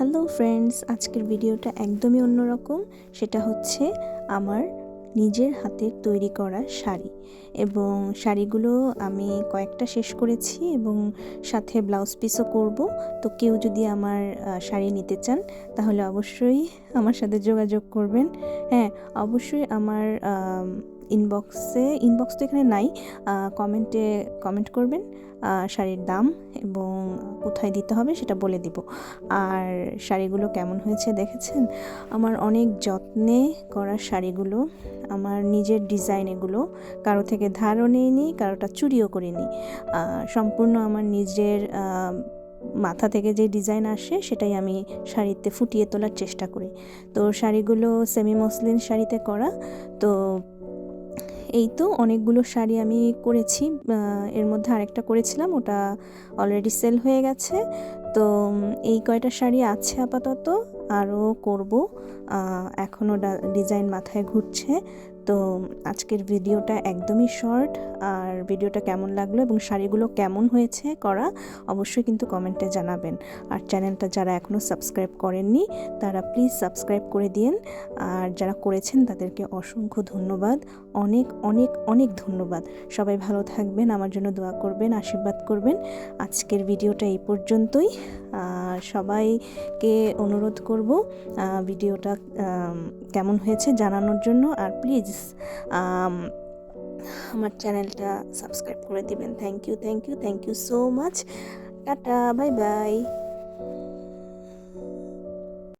Hello friends, আজকের ভিডিওটা একদমই অন্যরকম। সেটা হচ্ছে আমার নিজের হাতের তৈরি করা শাড়ি এবং শাড়িগুলো আমি কয়েকটা শেষ করেছি এবং সাথে ব্লাউজ পিসও করব। তো কেউ যদি আমার শাড়ি নিতে চান, তাহলে অবশ্যই আমার সাথে যোগাযোগ করবেন। হ্যাঁ অবশ্যই আমার ইনবক্সে ইনবক্স তো এখানে নাই কমেন্টে কমেন্ট করবেন শাড়ির দাম এবং কোথায় দিতে হবে সেটা বলে দিব। আর শাড়িগুলো কেমন হয়েছে দেখেছেন? আমার অনেক যত্নে করা শাড়িগুলো, আমার নিজের ডিজাইন এগুলো, কারও থেকে ধারও নেইনি, কারোটা চুরিও করিনি। সম্পূর্ণ আমার নিজের মাথা থেকে যে ডিজাইন আসে সেটাই আমি শাড়িতে ফুটিয়ে তোলার চেষ্টা করি। তো শাড়িগুলো সেমি মসলিন শাড়িতে করা, তো এই তো অনেকগুলো শাড়ি আমি করেছি এর মধ্যে আরেকটা করেছিলাম, ওটা অলরেডি সেল হয়ে গেছে। তো এই কয়টা শাড়ি আছে আপাতত, আরও করব। এখনও ডিজাইন মাথায় ঘুরছে। তো আজকের ভিডিওটা একদমই শর্ট আর ভিডিওটা কেমন লাগল এবং শাড়িগুলো কেমন হয়েছে করা, অবশ্যই কিন্তু কমেন্টে জানাবেন। আর চ্যানেলটা যারা এখনও সাবস্ক্রাইব করেননি, তারা প্লিজ সাবস্ক্রাইব করে দিন আর যারা করেছেন, তাদেরকে অসংখ্য ধন্যবাদ। অনেক অনেক অনেক ধন্যবাদ। সবাই ভালো থাকবেন, আমার জন্য দোয়া করবেন, আশীর্বাদ করবেন। আজকের ভিডিওটা এই পর্যন্তই। সবাইকে অনুরোধ করব ভিডিওটা কেমন হয়েছে জানানোর জন্য। আর প্লিজ আমার চ্যানেলটা সাবস্ক্রাইব করে দিবেন। Thank you thank you thank you so much tata bye bye